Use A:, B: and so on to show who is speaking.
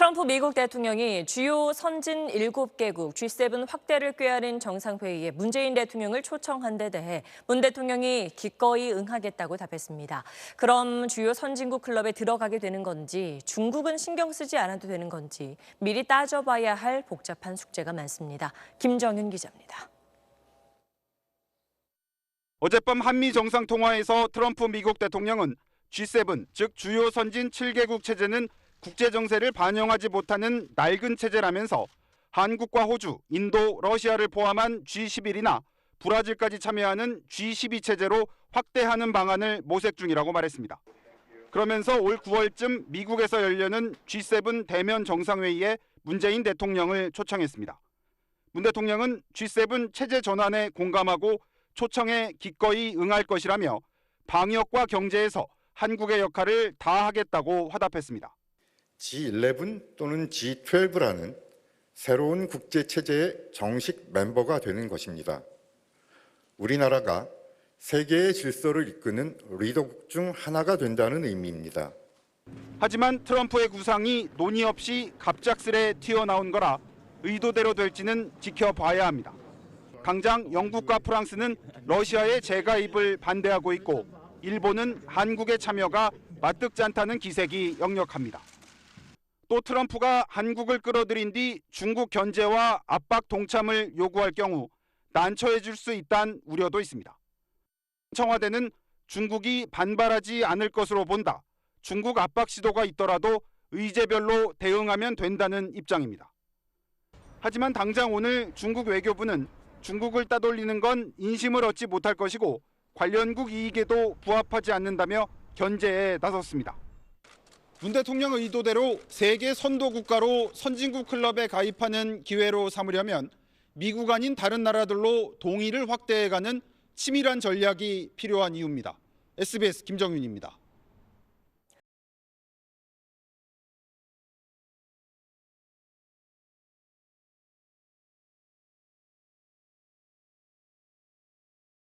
A: 트럼프 미국 대통령이 주요 선진 7개국 G7 확대를 꾀하는 정상회의에 문재인 대통령을 초청한 데 대해 문 대통령이 기꺼이 응하겠다고 답했습니다. 그럼 주요 선진국 클럽에 들어가게 되는 건지 중국은 신경 쓰지 않아도 되는 건지 미리 따져봐야 할 복잡한 숙제가 많습니다. 김정윤 기자입니다.
B: 어젯밤 한미 정상통화에서 트럼프 미국 대통령은 G7, 즉 주요 선진 7개국 체제는 국제 정세를 반영하지 못하는 낡은 체제라면서 한국과 호주, 인도, 러시아를 포함한 G11이나 브라질까지 참여하는 G12 체제로 확대하는 방안을 모색 중이라고 말했습니다. 그러면서 올 9월쯤 미국에서 열려는 G7 대면 정상회의에 문재인 대통령을 초청했습니다. 문 대통령은 G7 체제 전환에 공감하고 초청에 기꺼이 응할 것이라며 방역과 경제에서 한국의 역할을 다하겠다고 화답했습니다.
C: G11 또는 G12라는 새로운 국제 체제의 정식 멤버가 되는 것입니다. 우리나라가 세계의 질서를 이끄는 리더국 중 하나가 된다는 의미입니다.
B: 하지만 트럼프의 구상이 논의 없이 갑작스레 튀어나온 거라 의도대로 될지는 지켜봐야 합니다. 당장 영국과 프랑스는 러시아의 재가입을 반대하고 있고 일본은 한국의 참여가 마뜩지 않다는 기색이 역력합니다. 또 트럼프가 한국을 끌어들인 뒤 중국 견제와 압박 동참을 요구할 경우 난처해 줄수 있다는 우려도 있습니다. 청와대는 중국이 반발하지 않을 것으로 본다. 중국 압박 시도가 있더라도 의제별로 대응하면 된다는 입장입니다. 하지만 당장 오늘 중국 외교부는 중국을 따돌리는 건 인심을 얻지 못할 것이고 관련국 이익에도 부합하지 않는다며 견제에 나섰습니다. 문 대통령 의도대로 세계 선도 국가로 선진국 클럽에 가입하는 기회로 삼으려면 미국 아닌 다른 나라들로 동의를 확대해가는 치밀한 전략이 필요한 이유입니다. SBS 김정윤입니다.